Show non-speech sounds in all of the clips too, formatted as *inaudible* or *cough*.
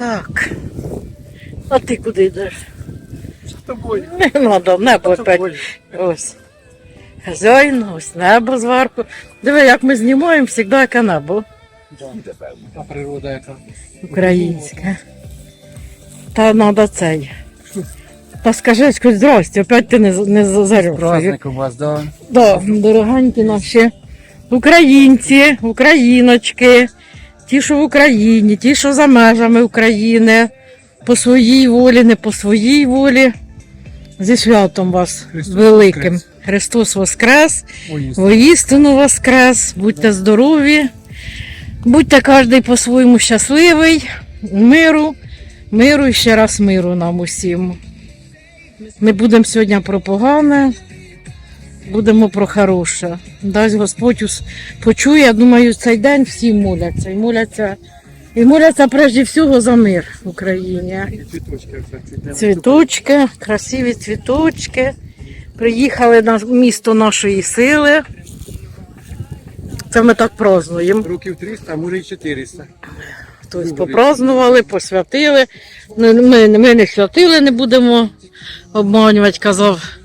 Так. А ти куди йдеш? З тобою. Не треба, небо опять. Ось. Хазяїн, ось небо зверху. Диви, як ми знімаємо, завжди яке небо. А природа яка. Українське. Та треба цей. Та скажи, хоч здрасте, опять ти не, не. Праздник у вас, да? Да, дорогенькі наші українці, україночки, ті, що в Україні, ті, що за межами України, по своїй волі, не по своїй волі. Зі святом вас Христос великим. воскрес. Христос Воскрес, воістину Воскрес, будьте здорові, будьте кожен по-своєму щасливий, миру, миру і ще раз миру нам усім. Не будемо сьогодні про погане, будемо про хороше. Дасть Господь почує, я думаю, цей день всі моляться. І моляться, і моляться прежде всього за мир в Україні. Цвіточки. Цвіточки, красиві цвіточки. Приїхали на місто нашої сили. Це ми так празднуємо. Років 300, а може і 400. Тобто попразнували, посвятили. Ми, ми не святили, не будемо обманювати, казав.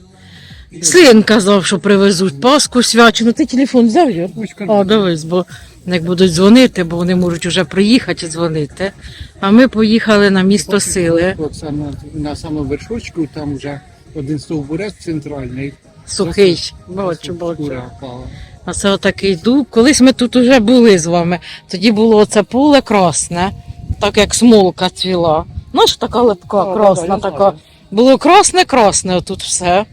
Син казав, що привезуть Пасху свячену. Ти телефон взяв Юр? Ось А, дивись, бо як будуть дзвонити, бо вони можуть вже приїхати і дзвонити. А ми поїхали на місто сили. От саме на самому вершочку, там вже один стовбурець центральний. Сухий. Бачу, бачу. А це отакий дуб. Колись ми тут уже були з вами. Тоді було оце поле красне, так як смолка цвіла. Знаєш, така липка, красна така. Було красне-красне отут все.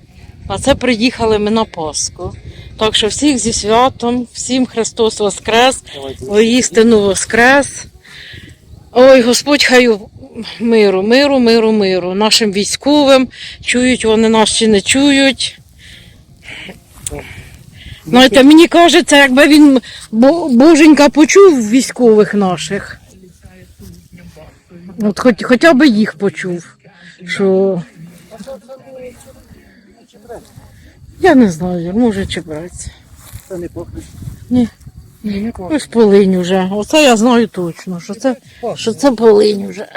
А це приїхали ми на Пасху. Так що всіх зі святом, всім Христос Воскрес, воістину Воскрес. Ой, Господь хай миру, миру, миру, миру. Нашим військовим чують, вони нас чи не чують. Знаєте, мені кажеться, якби він боженька почув військових наших. От хоч, хоча б їх почув. Що... Я не знаю, може чебрець. Це не пахне. Ні. Ні, не пахне. Ось полинь уже. Оце я знаю точно, що це, що це полинь вже.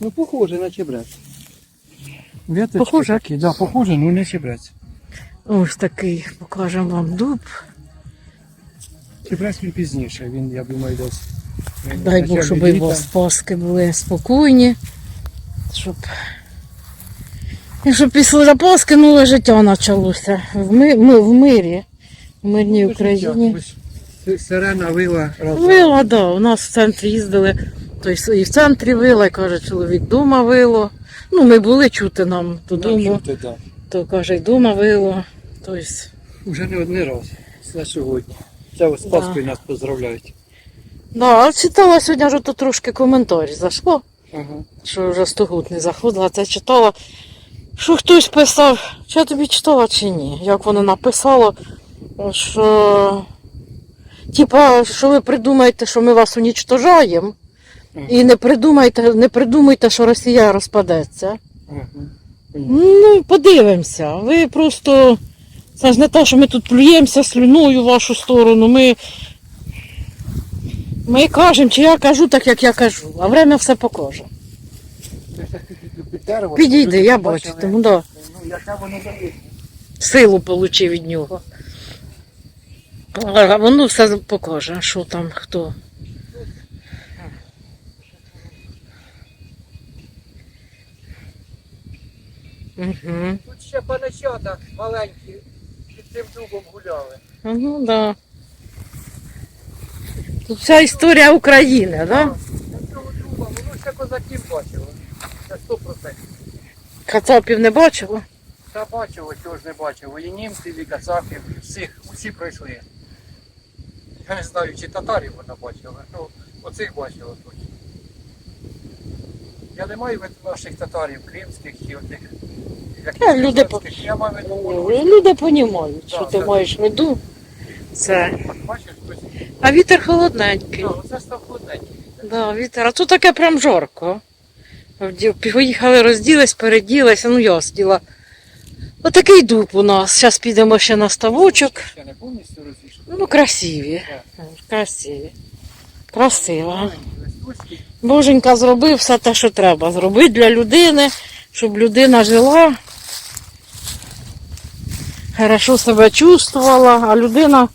Ну, похоже на чебрець. Віточки Похоже? Такі, да, похоже, ну не чебрець. Ось такий, покажемо вам дуб. Чебрець він пізніше, він, я думаю, десь. Дай Бог, щоб літа. вас Пасхи були спокійні. Щоб... І щоб після Пасхи нове життя почалося. В, ми... ми в мирі. В мирній Україні. Сирена вила разом. Вила, да, у нас в центрі їздили. Тобто і в центрі вила, і каже, чоловік дома вило. Ну, ми були чути нам додому, Чути, да. то каже, дома вило. Тобто, Уже не один раз. На сьогодні. Це ось з Да. Нас поздравляють. да, а читала сьогодні вже тут трошки коментарі зайшло. Ага. що вже стогут не заходила, це читала, що хтось писав, чи я тобі читала чи ні. Як воно написало, що типа, що ви придумаєте, що ми вас унічтожаємо, і не придумайте, не придумайте, що Росія розпадеться. Ну, подивимося. Ви просто. Це ж не те, що ми тут плюємося слюною в вашу сторону. Ми, ми кажемо, чи я кажу так, як я кажу, а время все покаже. Під дерево. Підійди, я бачу, тому да. Ну, яка воно дає. Силу отримав від нього. А воно все покаже, що там хто. Угу. Тут ще панащата маленькі під цим дубом гуляли. Ну да. Тут вся історія України, так? Да? З цього дуба, воно ще козаків бачило. Це 100%. Кацапів не бачила? Та бачило, чого ж не бачило. І німців, і кацапів, всіх, усі пройшли. Я не знаю, чи татарів вона бачила. Ну, оцих бачила точно. Я не маю від наших татарів, кримських чи отих. як Е, люди по- Я маю в виду, Люди розуміють, що ти маєш в виду. Це. бачиш, хтось. А вітер холодненький. Так, оце став холодненький. Да, вітер. А тут таке прям жарко. Поїхали, розділись, переділися, ну я сиділа. Отакий дуб у нас. Зараз підемо ще на ставочок. Ще не повністю розійшли. Ну, красиві. Красиві. Красиво. Боженька зробив все те, що треба. Зробити для людини, щоб людина жила, хорошо себе чувствувала, а людина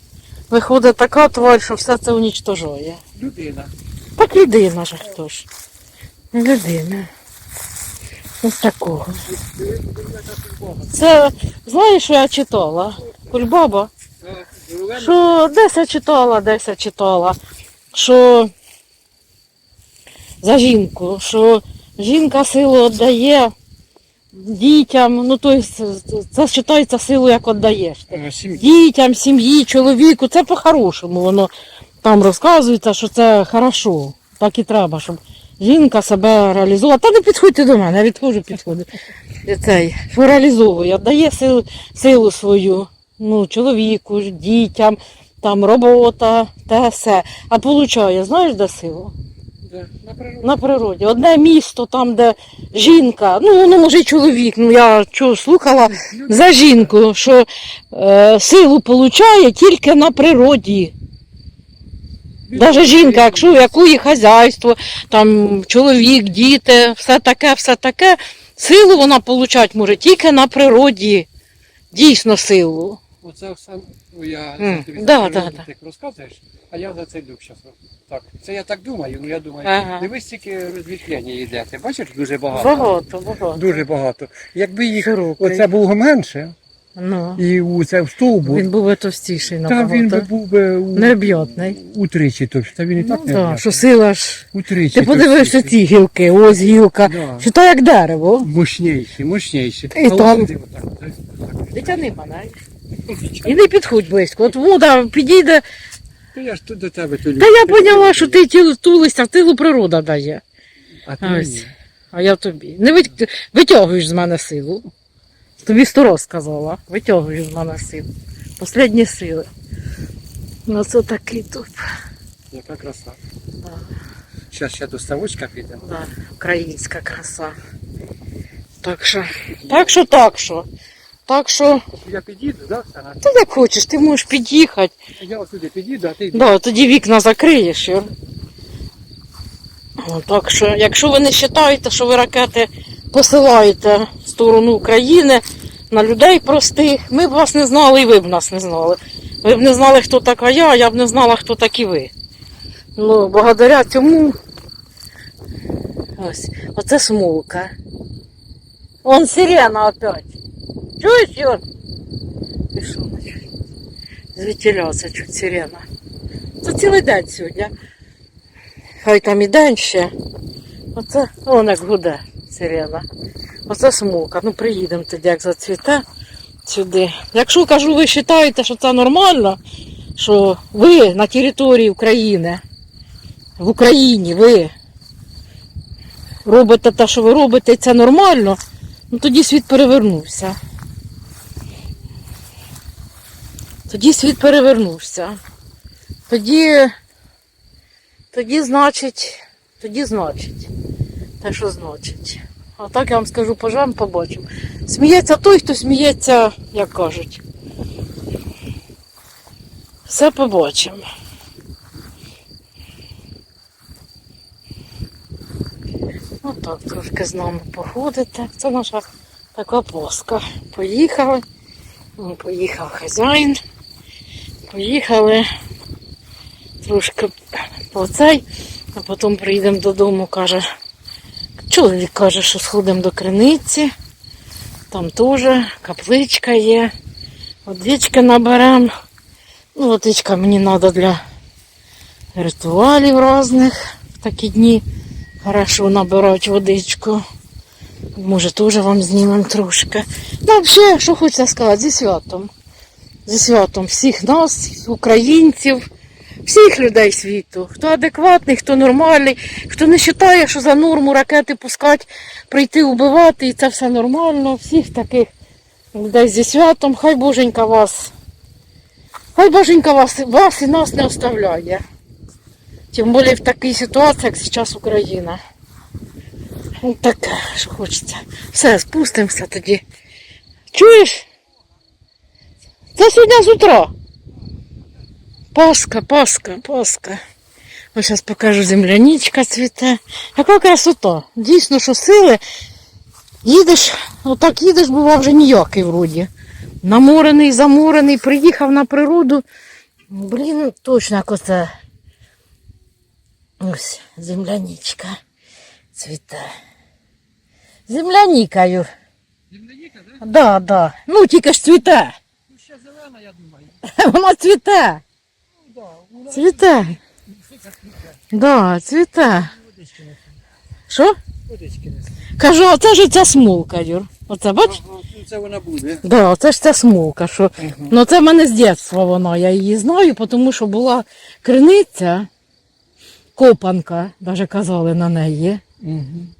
виходить така тварь, що все це унічтожує. Людина. Так людина ж хто ж. Людина. Ось такого. Це, знаєш, що я читала? Кульбаба. Що десь я читала, десь я читала, що за жінку, що жінка силу віддає дітям, ну тобто це вважається силу, як віддаєш. Дітям, сім'ї, чоловіку, це по-хорошому. Воно там розказується, що це хорошо. Так і треба, щоб жінка себе реалізувала. Та не підходьте до мене, я відходжу, підходжу. Цей, реалізовує, дає силу, силу свою ну, чоловіку, дітям, там робота, те все. А получає, знаєш, де силу? На природі. На природі. Одне місто, там, де жінка, ну воно може й чоловік. Ну я чого слухала за жінку, що е, силу получає тільки на природі. Навіть жінка, якщо в якої хазяйство, там чоловік, діти, все таке, все таке, силу вона получати може тільки на природі. Дійсно силу. Оце все, ну, я тобі да, так да, да. розказуєш, а я за цей дух зараз. Так, це я так думаю, ну я думаю, Ага. дивись, тільки розвітлення йде. Ти бачиш дуже багато. Багато, багато. Дуже багато. Якби їх Широкий. оце було менше, Ну, і у це в стовбур, він був би товстіший та він би був би у, Нерб'ятний. утричі точно. Та він і Ну, так не да, в'язаний. що сила ж. Утричі. Ти товстіший. ці гілки, ось гілка. Да. Що то як дерево. Мощніші, мощніші. І там. Дитяни мене. І не підходь близько. От вода підійде. То я ж тут до тебе тулю. Та я поняла, що ти тіло тулишся, тилу природа дає. А ти Ось. ні. А я тобі. Не витягуєш з мене силу. Тобі сто раз сказала. Витягуєш з мене силу. Последні сили. Ну це такий туп. Яка краса. Да, Зараз ще до ставочка підемо. да, українська краса. Так що, так що, так що. Так що, Я під'їду, да, ти як хочеш, ти можеш під'їхати. Я сюди під'їду, а ти йди. Да, тоді вікна закриєш. Юр. Так що, якщо ви не вважаєте, що ви ракети посилаєте сторону України на людей простих, ми б вас не знали і ви б нас не знали. Ви б не знали, хто така я, а я б не знала, хто такі ви. Ну, благодаря цьому. Ось, оце смолка. Он сирена опять. Чуєш, Юр? Пішов. Звідтіля це чуть сирена. Це цілий день сьогодні. Хай там і день ще. Оце вон як гуде сирена. Оце смолка. Ну приїдемо тоді, як зацвіте сюди. Якщо кажу, ви вважаєте, що це нормально, що ви на території України, в Україні ви робите те, що ви робите, і це нормально, ну тоді світ перевернувся. Тоді світ перевернувся. Тоді, тоді значить, тоді значить. Те, що значить. А так я вам скажу, поживемо, побачимо. Сміється той, хто сміється, як кажуть. Все побачимо. Отак трошки з нами походите. Це наша така поска. Поїхали. Вон Поїхав хазяїн. Поїхали трошки по цей, а потім приїдемо додому, каже. Чоловік каже, що сходимо до криниці. Там теж капличка є. Водички наберемо. Ну, водичка мені треба для ритуалів різних в такі дні. Хорошо набирати водичку. Може, теж вам знімемо трошки. Ну, взагалі, що хочеться сказати, зі святом. Зі святом всіх нас, українців, всіх людей світу. Хто адекватний, хто нормальний, хто не вважає, що за норму ракети пускати, прийти вбивати, і це все нормально. Всіх таких людей зі святом. Хай Боженька вас. Хай Боженька вас, вас і нас не оставляє. Тим більше в такій ситуації, як зараз Україна. Ну таке, що хочеться. Все, спустимося тоді. Чуєш? Це сьогодні з утра. Паска, Паска, Паска. Ось зараз покажу земляничка цвіте. Яка красота. Дійсно, що сили. Їдеш, отак їдеш, бува вже ніякий вроді. Наморений, заморений, приїхав на природу. Блін, точно як оце. Ось, земляничка цвіте. Землянікою. Земляніка, да? Да, да. Ну, тільки ж цвіте. Ну, ще зелена, я думаю. *laughs* Вона цвіте. Ну, Цвіте. Да, цвіте. Що? Водички несе. Кажу, оце ж ця смулка, Юр. Оце, бач? Ну, Це вона буде. Да, оце ж ця смулка. Що... Ну це в мене з дитинства вона, я її знаю, тому що була криниця, копанка, навіть казали на неї.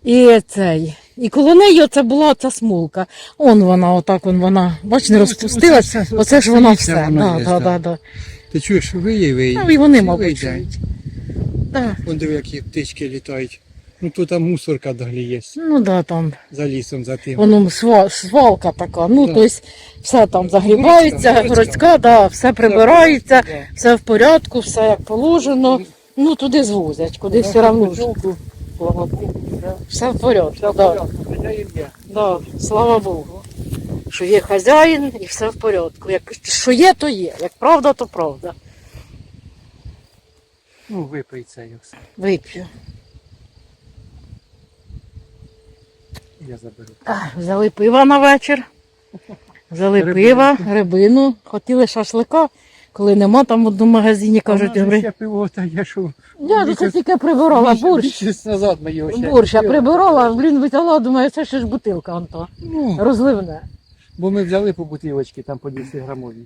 І цей. І коло неї оце була ця смулка. Он вона, отак он вона, бач, не Ну, розпустилась. оце ж воно все. да, да. да, да. Ти чуєш, виє, виє. Ну, і вони, мабуть, чують. Да. Вон диви, які птички літають. Ну тут там мусорка далі є. Ну да, там. За лісом, за тим. Воно сва- свалка така. Ну, Да. тобто все там загрібається, Городська, городська, да, все прибирається, Да. все в порядку, все як положено. Ну, туди звозять, куди все одно. ж. Все. В порядку. Да. Да, слава Богу. Що є хазяїн і все в порядку. Як, що є, то є. Як правда, то правда. Ну, випий це все. Вип'ю. Я заберу. А, взяли пива на вечір. Взяли Рибину. пива, рибину. Хотіли шашлика. Коли нема там в одному магазині, кажуть, в ще пиво та я що. я ж це тільки прибирала борщ. Місяць назад ми його ще. Борщ я пили. прибирала, блін, витягла, думаю, це ще ж бутилка он то. Ну, Розливне. Бо ми взяли по бутилочці, там по 200 грамові.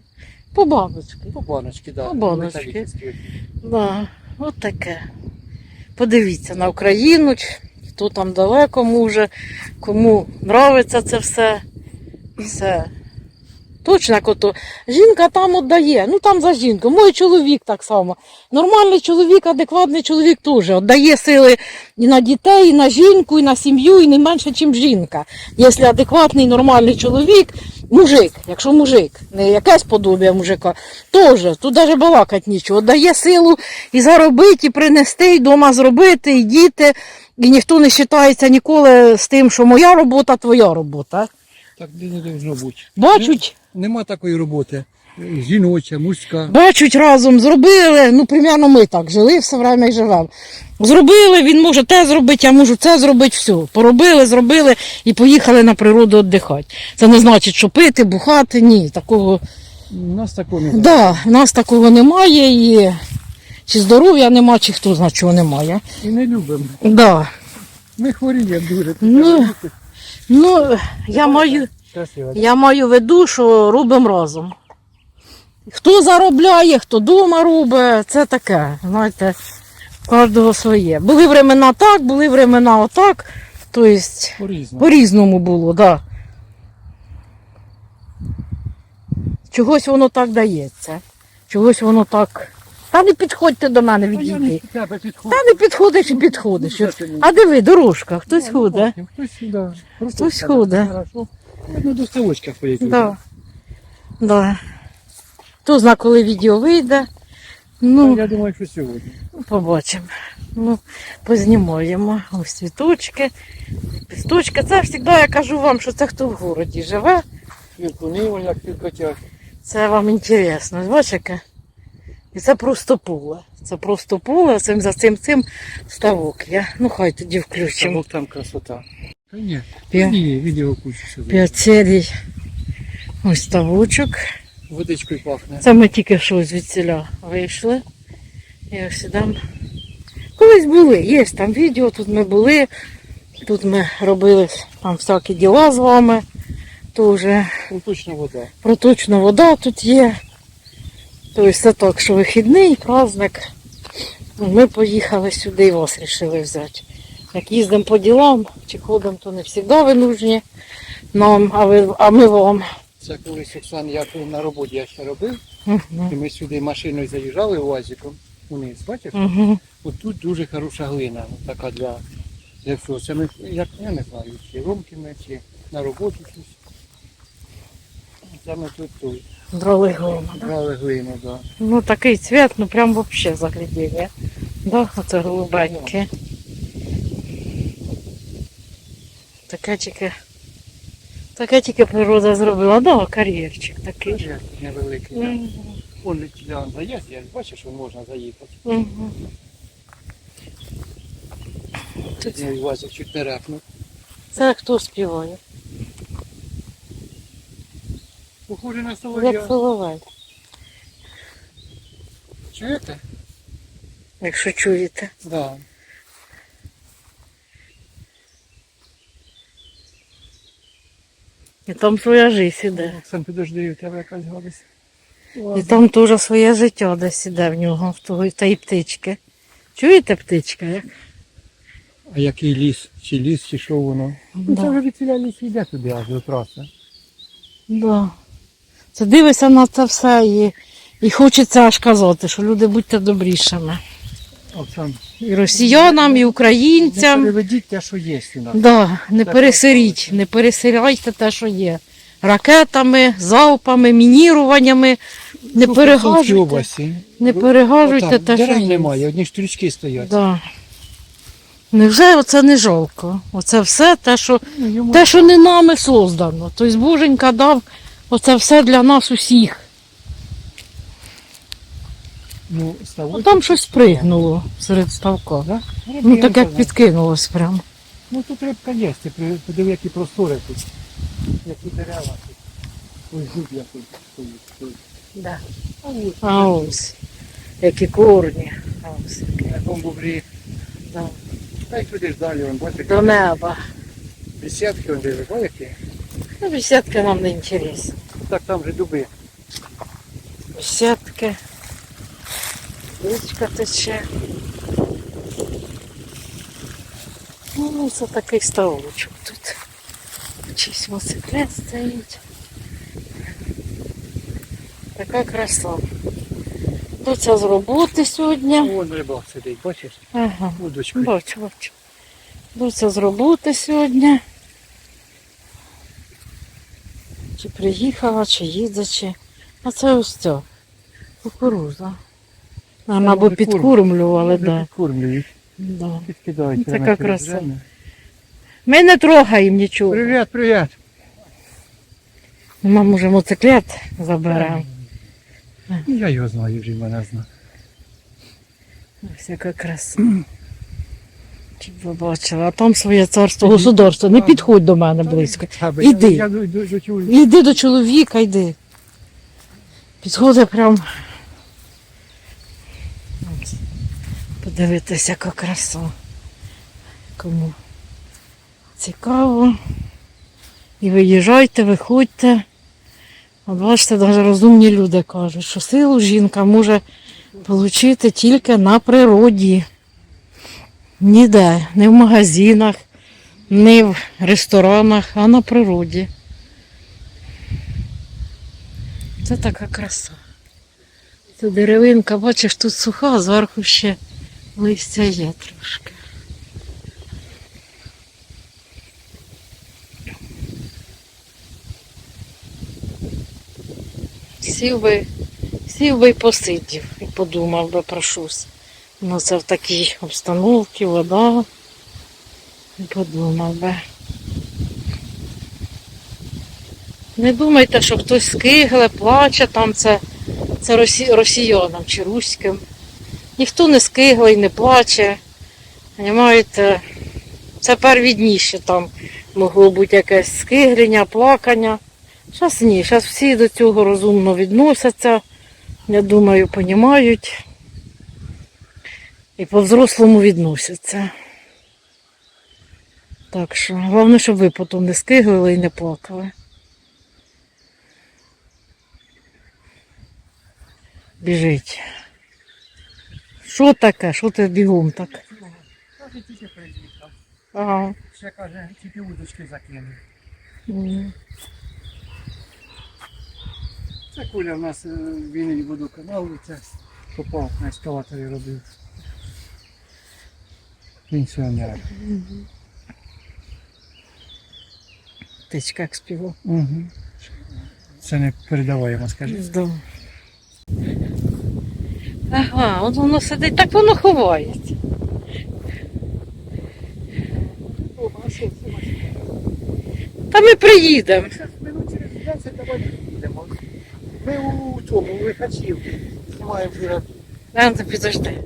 По баночки. По баночки, да. По баночки. Да, от таке. Подивіться на Україну, хто там далеко може, кому нравиться це все. Все. Точно як ото. Жінка там віддає, ну там за жінку. Мой чоловік так само. Нормальний чоловік, адекватний чоловік теж віддає сили і на дітей, і на жінку, і на сім'ю, і не менше, ніж жінка. Якщо адекватний, нормальний чоловік, мужик, якщо мужик, не якесь подобія мужика, теж, тут навіть балакати нічого. Дає силу і заробити, і принести, і вдома зробити, і діти. І ніхто не вважається ніколи з тим, що моя робота, твоя робота. Так не должно бути. Бачуть, Нема такої роботи. Жіноча, мужська. бачуть разом, зробили. Ну, примерно ми так жили, все время і живемо. Зробили, він може те зробити, я можу це зробити, все. Поробили, зробили і поїхали на природу віддихати. Це не значить, що пити, бухати, ні. Такого У нас такого немає. Да, в нас такого немає і чи здоров'я нема, чи хто знає, чого немає. І не любимо. Да. Ми хворіємо дуже. Ну, Ну, я маю, Красиво. я маю в виду, що робимо разом. Хто заробляє, хто вдома робить, це таке, знаєте, кожного своє. Були времена так, були времена отак. Тобто По-різному. по-різному було, так. Да. Чогось воно так дається. Чогось воно так. Та не підходьте до мене відійти. Та не підходиш і підходиш. Ну. А диви, дорожка, хтось Ну, ходить. Хтось ходить. Ну, до ставочка ходять. Да. Да. Хто зна, коли відео вийде. Ну, я думаю, що сьогодні. побачимо. Ну, познімаємо. Ось цвіточки, пісточки. Це завжди я кажу вам, що це хто в городі живе. Квітку нивольна, квіткотяг. Це вам інтересно. Бачите? І це просто поле. Це просто поле, цим за цим цим ставок. Я, ну хай тоді включимо. Ставок там красота. Та ні, П'я- ні, сюди. П'ять серій. Ось ставочок. Водичкою пахне. Це ми тільки що звідсіля вийшли. І ось там. Колись були, є там відео, тут ми були. Тут ми робили там всякі діла з вами. То вже Проточна вода. проточна вода тут є. Тобто це так, що вихідний праздник. Ми поїхали сюди і вас вирішили взяти. Як їздимо по ділам чи ходимо, то не завжди ви нужні нам, а, ви, а ми вам. Це колись Оксан, я тут на роботі я ще робив, Угу. і ми сюди машиною заїжджали УАЗиком униз, бачиш? Угу. От тут дуже хороша глина, така для, для всього. Це ми, як, я не знаю, чи ромками, чи на роботу щось. Це ми тут, тут Драли глину. брали глину, да. Ну такий цвет, ну прям вообще заглядіння. Да, оце голубеньке. Таке тільки. Таке тільки природа зробила. Да, кар'єрчик такий. Є невеликий. да. Мгм. Он летіля заїзд, я бачиш, що можна заїхати. Мгм. Тут Я Вазик чуть не репнув. Це хто співає? Похоже на Як солов'я. соловей. Чуєте? Якщо чуєте. Да. І там своя життя іде. Оксан, підожди, у тебе якась гадость. І там теж своє життя десь іде в нього, в того та й птички. Чуєте птичка? Як? А який ліс? Чи ліс, чи що воно? Ну, це Да. вже від ціля ліс йде туди аж до траси. Да. Це дивишся на це все і, і хочеться аж казати, що люди будьте добрішими. Оксан, І росіянам, і не українцям. переведіть те, що є у нас. Да, не Так, пересиріть, не пересиряйте те, що є. Ракетами, залпами, мініруваннями. Не Ну, в Херсонській перегажуйте, області. не перегажуйте отам, те, що Дерев є. немає, одні стрічки стоять. Да. Невже оце не жалко? Оце все те, що, Ну, йому- те, що не нами создано. Тобто Боженька дав оце все для нас усіх. Ну, ставочок- Ну, там щось пригнуло серед ставка. Да? Ну так як підкинулось прямо. Ну тут рибка є, ти подиви, які простори тут. Які дерева тут. Ось зуб який стоїть. стоїть. Да. А ось, А ось. Які корні. А ось. на якому бубрі. Да. Та й туди ж далі, вон, бачите, До неба. бесідки, он бачите, які? Ну, беседки нам не інтересні. Так там же дуби. Беседки. Річка тече. Ну, це такий ставочок тут. Чийсь мотоциклет стоїть. Така краса. Доця з роботи сьогодні. Вон рибак сидить, бачиш? Ага. Удочку. Бачу, бачу. Доця з роботи сьогодні. Чи приїхала, чи їде, чи. А це ось це. Кукуруза. Вона або підкормлювали, Вже да. Підкормлюють, да. підкидають. Така краса. через. Ми не трогаємо нічого. Привіт, привіт. Ми, може, мотоциклет заберемо. Ну, Я його знаю, вже мене знає. Всяка краса. Щоб ви бачили, а там своє царство государство. Не підходь до мене близько. Аби Іди. Я, до, до, до чого- Йди до чоловіка, йди. Підходи прям. От. Подивитися, яка краса. Кому цікаво. І виїжджайте, виходьте. От бачите, навіть розумні люди кажуть, що силу жінка може отримати тільки на природі. Ніде, не в магазинах, не в ресторанах, а на природі. Це така краса. Це деревинка, бачиш, тут суха, а зверху ще листя є трошки. Сів би, сів би і посидів і подумав би про щось. Ну це в такій обстановці, вода. І подумав би. Не думайте, що хтось скигле, плаче, там це, це росі, росіянам чи руським. Ніхто не скигле і не плаче. Понимаєте? Це первідніше там могло бути якесь скиглення, плакання. Зараз ні, зараз всі до цього розумно відносяться. Я думаю, понімають. І по-взрослому відносяться. Так що, головне, щоб ви потім не скиглили і не плакали. Біжить. Що таке? Що ти бігом так? Каже, тільки приїхав. Ага. Ще каже, тільки удочки закинув. М. Це Коля в нас е, він і водоканал, це попав на ескалаторі робив. Пенсіонер. Птичка як співав. Угу. Це не передаваємо, скажи. Да. Ага, от воно сидить, так воно ховається. Та ми приїдемо. Минут через 10 давай їдемо. Ми у тому, у Лихачівці. Знімаємо вже. Ленко, підожди.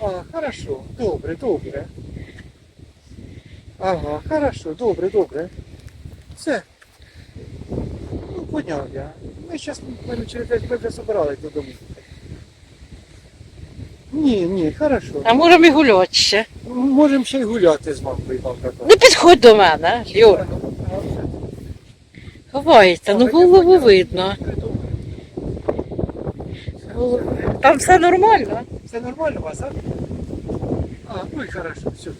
А, хорошо, добре, добре. Ага, хорошо, добре, добре. Все. Ну, поняв я. Ми зараз через 10 ми вже собирались додому. Ні, ні, хорошо. А можемо і гуляти ще. Можемо ще й гуляти з мамкою завтра. Не підходь до мене, Юр. Ховається, ну голову видно. Там все нормально. Все нормально у вас, а? А, ну і хорошо, все.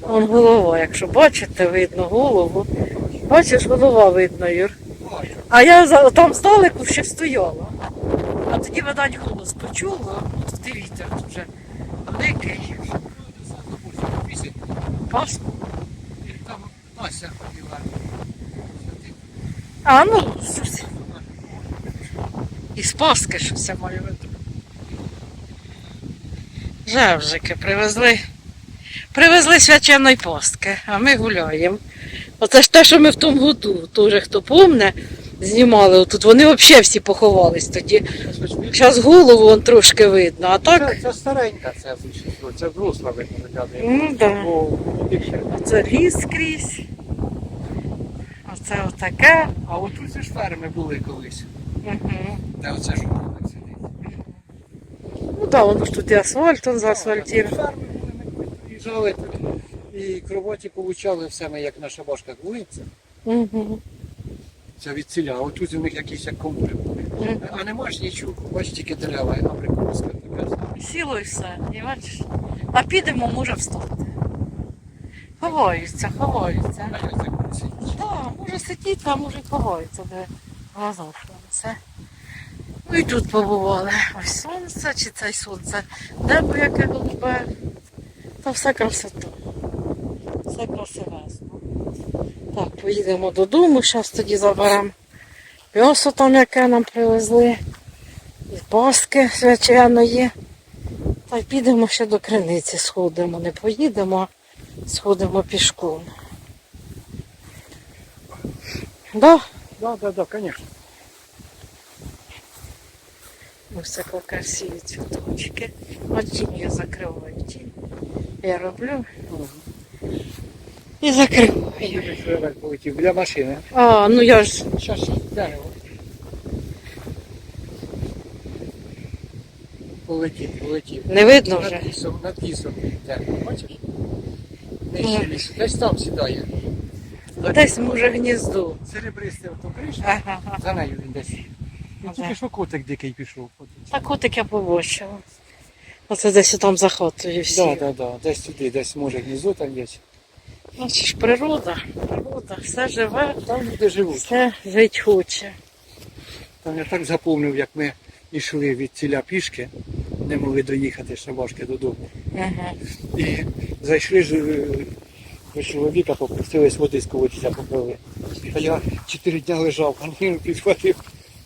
Вон голова, якщо бачите, видно голову. Бачиш, голова видно, Юр. А я там здалеку ще стояла. А тоді, видать, голос почула, тут і вітер дуже великий. Паску. Там Ася ходила. А, ну, щось. Із Паски щось я маю в виду. Жевжики привезли. Привезли свяченої пастки, а ми гуляємо. Оце ж те, що ми в тому году, теж хто помне, знімали тут. Вони взагалі всі поховались тоді. Зараз голову вон трошки видно, а так. Це, це старенька, це вийшло, це взросла виглядає. Ну, да. Оце ліс скрізь. Оце отаке. А отут же ж ферми були колись. Угу. Де оце ж так сидить. Ну так, да, воно ж тут і асфальт, он заасфальтів. Ферми були, ми приїжджали тут. І кровоті получали все ми, як на шабашках були. Це, Угу. Це від ціля. А отут у них якісь як. Мгм. А нема ж нічого. Бачиш тільки дерева, абрикоска. така. Сіло і все, і бачиш. А підемо, може встати. Ховаються, ховаються. А буде? Так, може сидіти, а може ховаються, де глаза все. Ну і тут побували. Ось сонце, чи це сонце. Небо яке голубе. Та все красота. Все красивесно. Поїдемо додому, зараз тоді заберемо м'ясо там, яке нам привезли. І паски свяченої. Та й підемо ще до криниці, сходимо. Не поїдемо, а сходимо пішком. Да? Да, да, да, звісно. Ось так красиві цвіточки. От тінь я закриваю тінь. Я роблю і закриваю. полетів біля машини. А, ну я ж Щас, дерево. Полетів, полетів. не видно вже. Над лісом, над лісом дерево, бачиш? Нижче Ага. лісу, десь там сідає. Десь може гніздо. Серебристе ото криша, Ага. за нею він десь. Ну, тільки що котик дикий пішов. Так котик я побачила. Оце десь там за хатою всі. Так, так, так, десь туди, десь може гніздо там є. Ну, це ж природа, природа, все живе, Там люди живуть. все жить хоче. Там я так заповнив, як ми йшли від ціля пішки, не могли доїхати з Шабашки додому. Ага. І зайшли ж е, до чоловіка, попросились води з колодця попили. А я чотири дня лежав, а він підхватив.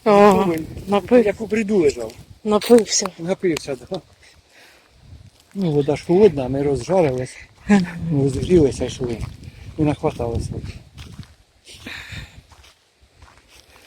Ага. Думаю, Напив, Як у бреду лежав. напився. Напився, да. Ну, вода ж холодна, ми розжарились, згрілися йшли. І нахваталися.